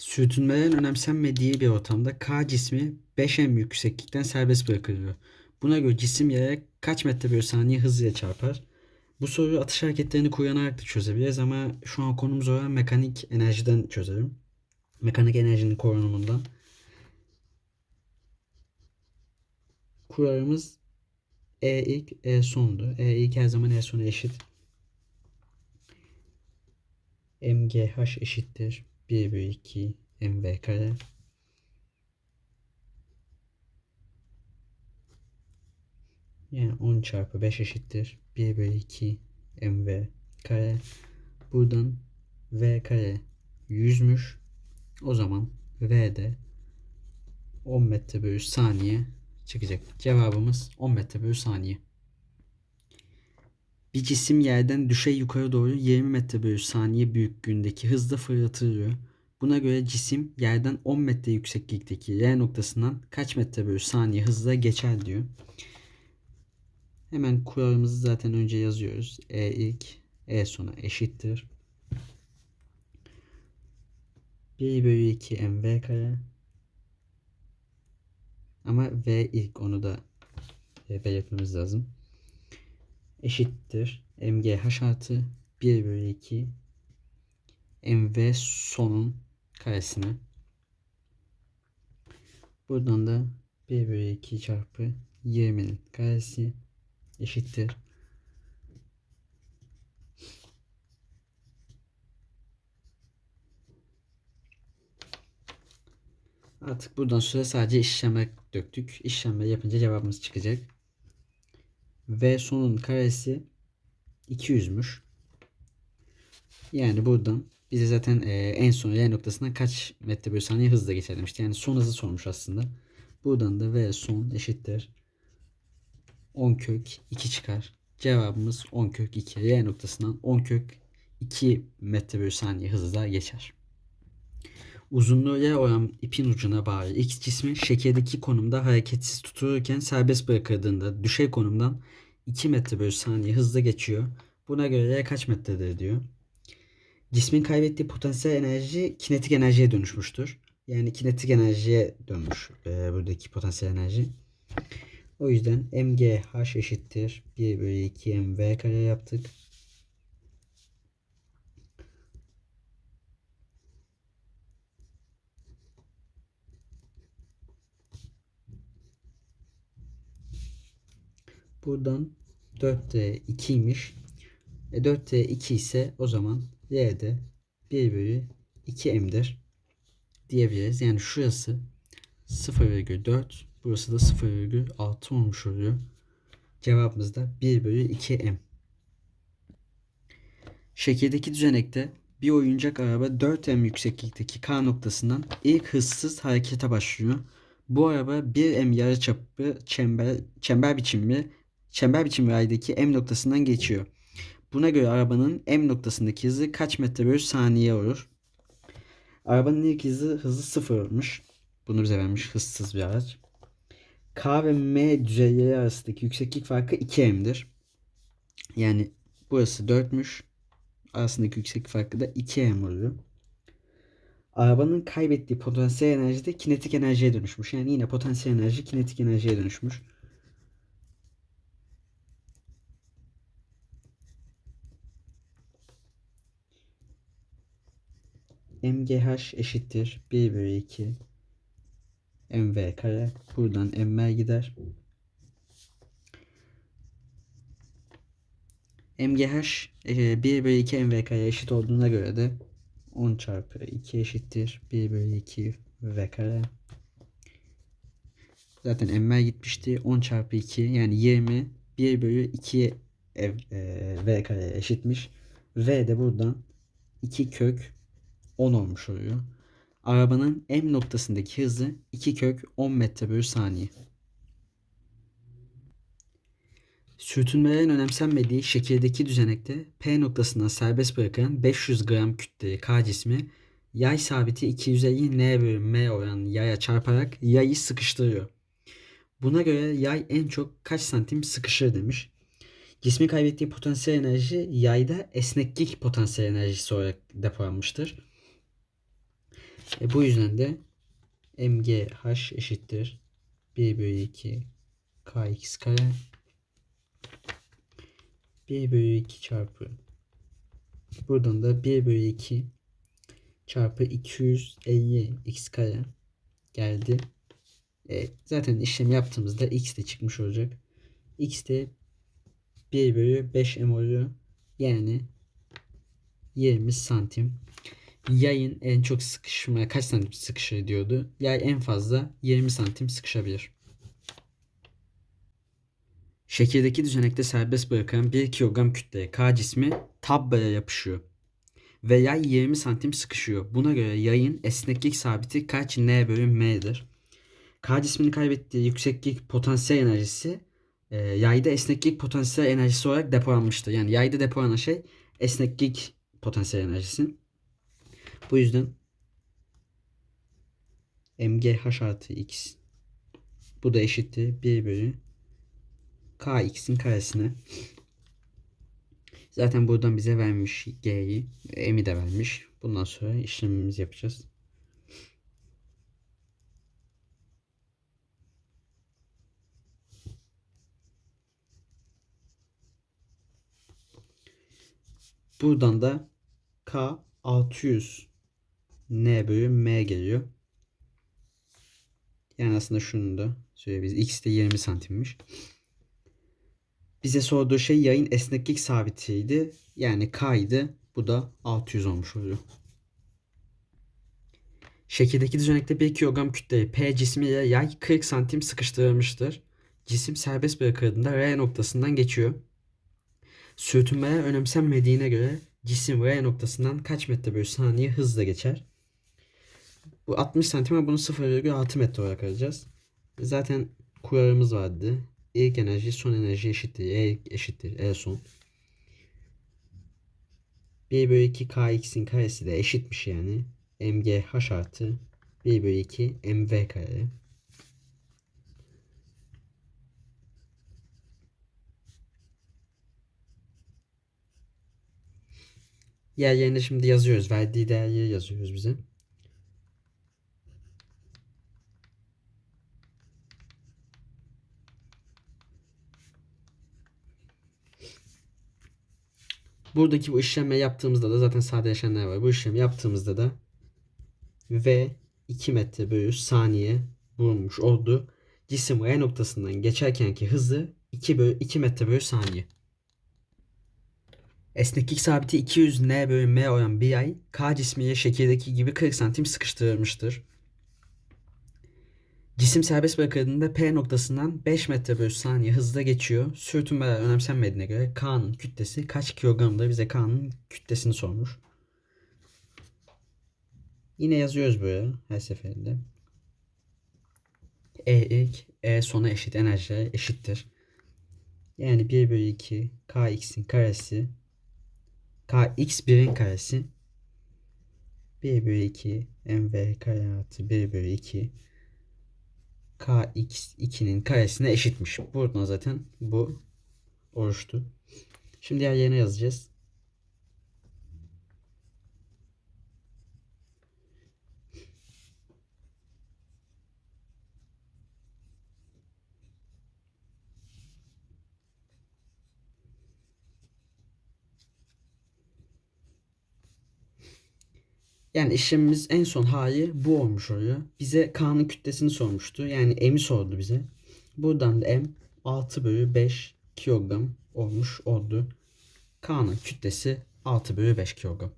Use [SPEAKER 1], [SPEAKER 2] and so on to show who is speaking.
[SPEAKER 1] Sürtünmelerin önemsenmediği bir ortamda K cismi 5m yükseklikten serbest bırakılıyor. Buna göre cisim yere kaç metre bölü saniye hızıyla çarpar? Bu soruyu atış hareketlerini kullanarak da çözebiliriz ama şu an konumuz olan mekanik enerjiden çözelim. Mekanik enerjinin korunumundan. Kuralımız E ilk, E sondu. E ilk her zaman E sona eşit. MGH eşittir 1 bölü 2 MV kare. Yani 10 çarpı 5 eşittir 1 bölü 2 MV kare. Buradan V kare 100'müş. O zaman V de 10 metre bölü saniye çıkacak. Cevabımız 10 metre bölü saniye. Bir cisim yerden düşey yukarı doğru 20 metre bölü saniye büyüklüğündeki hızla fırlatılıyor. Buna göre cisim yerden 10 metre yükseklikteki R noktasından kaç metre bölü saniye hızla geçer diyor. Hemen kuralımızı zaten önce yazıyoruz. E ilk E sona eşittir. 1 bölü 2 mv kare. Ama v ilk onu da e, belirtmemiz lazım. Eşittir. mgh artı 1 bölü 2 mv sonun karesine. Buradan da 1 bölü 2 çarpı 20'nin karesi eşittir. Artık buradan sonra sadece işleme döktük. İşleme yapınca cevabımız çıkacak. V sonun karesi 200'müş. Yani buradan bize zaten e, en son Y noktasından kaç metre bölü saniye hızla geçer demişti. Yani son hızı sormuş aslında. Buradan da V son eşittir 10 kök 2 çıkar. Cevabımız 10 kök 2. Y noktasından 10 kök 2 metre bölü saniye hızla geçer. Uzunluğu Y olan ipin ucuna bağlı X cismi şekerdeki konumda hareketsiz tutulurken serbest bırakıldığında düşey konumdan 2 metre bölü saniye hızla geçiyor. Buna göre Y kaç metredir diyor. Cismin kaybettiği potansiyel enerji kinetik enerjiye dönüşmüştür. Yani kinetik enerjiye dönmüş e, buradaki potansiyel enerji. O yüzden mgh eşittir 1 bölü 2 mv kare yaptık. Buradan 4t 2'ymiş. E 4t 2 ise o zaman y de 1 bölü 2m'dir diyebiliriz. Yani şurası 0,4 burası da 0,6 olmuş oluyor. Cevabımız da 1 bölü 2m. Şekildeki düzenekte bir oyuncak araba 4m yükseklikteki K noktasından ilk hızsız harekete başlıyor. Bu araba 1m yarıçapı çember, çember biçimli çember biçimli aydaki m noktasından geçiyor. Buna göre arabanın m noktasındaki hızı kaç metre bölü saniye olur? Arabanın ilk hızı hızı sıfır olmuş. Bunu bize vermiş hızsız bir araç. K ve M düzeyleri arasındaki yükseklik farkı 2m'dir. Yani burası 4'müş. Arasındaki yükseklik farkı da 2m oluyor. Arabanın kaybettiği potansiyel enerji de kinetik enerjiye dönüşmüş. Yani yine potansiyel enerji kinetik enerjiye dönüşmüş. MGH eşittir 1 bölü 2 MV kare. Buradan MR gider. MGH e, 1 bölü 2 MV kare eşit olduğuna göre de 10 çarpı 2 eşittir 1 bölü 2 V kare. Zaten MR gitmişti. 10 çarpı 2 yani 20 1 bölü 2 ev, e, V kare eşitmiş. V de buradan 2 kök 10 olmuş oluyor. Arabanın M noktasındaki hızı 2 kök 10 metre bölü saniye. Sürtünmelerin önemsenmediği şekildeki düzenekte P noktasından serbest bırakılan 500 gram kütleli K cismi yay sabiti 250 N bölü M oranı yaya çarparak yayı sıkıştırıyor. Buna göre yay en çok kaç santim sıkışır demiş. Cismin kaybettiği potansiyel enerji yayda esneklik potansiyel enerjisi olarak depolanmıştır. E bu yüzden de MGH eşittir 1 bölü 2 KX kare 1 bölü 2 çarpı buradan da 1 bölü 2 çarpı 250 x kare geldi. E, zaten işlem yaptığımızda x de çıkmış olacak. x de 1 bölü 5 m oluyor. Yani 20 santim. Yayın en çok sıkışmaya kaç santim sıkışır diyordu. Yay en fazla 20 santim sıkışabilir. Şekildeki düzenekte serbest bırakan 1 kilogram kütleye K cismi tabbaya yapışıyor. Ve yay 20 santim sıkışıyor. Buna göre yayın esneklik sabiti kaç N bölü M'dir? K cisminin kaybettiği yükseklik potansiyel enerjisi e, yayda esneklik potansiyel enerjisi olarak depolanmıştır. Yani yayda depolanan şey esneklik potansiyel enerjisi. Bu yüzden mgh artı x bu da eşittir 1 bölü kx'in karesine. Zaten buradan bize vermiş g'yi, m'i de vermiş. Bundan sonra işlemimizi yapacağız. Buradan da K 600 N bölü M geliyor. Yani aslında şunu da söyleyebiliriz. X de 20 santimmiş. Bize sorduğu şey yayın esneklik sabitiydi. Yani K'ydı. Bu da 600 olmuş oluyor. Şekildeki düzenekte 1 kilogram kütleli P cismiyle yay 40 santim sıkıştırılmıştır. Cisim serbest bırakıldığında R noktasından geçiyor. Sürtünmeye önemsenmediğine göre cisim R noktasından kaç metre bölü saniye hızla geçer? Bu 60 santim bunu 0,6 metre olarak alacağız. Zaten kuralımız vardı. İlk enerji son enerji eşittir. E eşittir. E son. 1 bölü 2 kx'in karesi de eşitmiş yani. mgh artı 1 bölü 2 mv kare. Yer yerine şimdi yazıyoruz. Verdiği değerleri yazıyoruz bize. Buradaki bu işlemi yaptığımızda da zaten sadeleşenler var. Bu işlemi yaptığımızda da V 2 metre bölü saniye bulunmuş oldu. Cisim R noktasından geçerkenki hızı 2, bölü, 2 metre bölü saniye. Esneklik sabiti 200 N bölü M olan bir yay K cismiyle şekildeki gibi 40 santim sıkıştırılmıştır. Cisim serbest bırakıldığında P noktasından 5 metre bölü saniye hızla geçiyor. Sürtünmeler önemsenmediğine göre K'nın kütlesi kaç kilogramdır? Bize K'nın kütlesini sormuş. Yine yazıyoruz böyle her seferinde. E ilk, E sona eşit enerji eşittir. Yani 1 bölü 2 kx'in karesi kx 1'in karesi 1 bölü 2 mv kare artı 1 bölü 2 kx2'nin karesine eşitmiş. Buradan zaten bu oluştu. Şimdi diğer yerine yazacağız. Yani işlemimiz en son hali bu olmuş oluyor. Bize K'nın kütlesini sormuştu. Yani M'i sordu bize. Buradan da M 6 bölü 5 kilogram olmuş oldu. K'nın kütlesi 6 bölü 5 kilogram.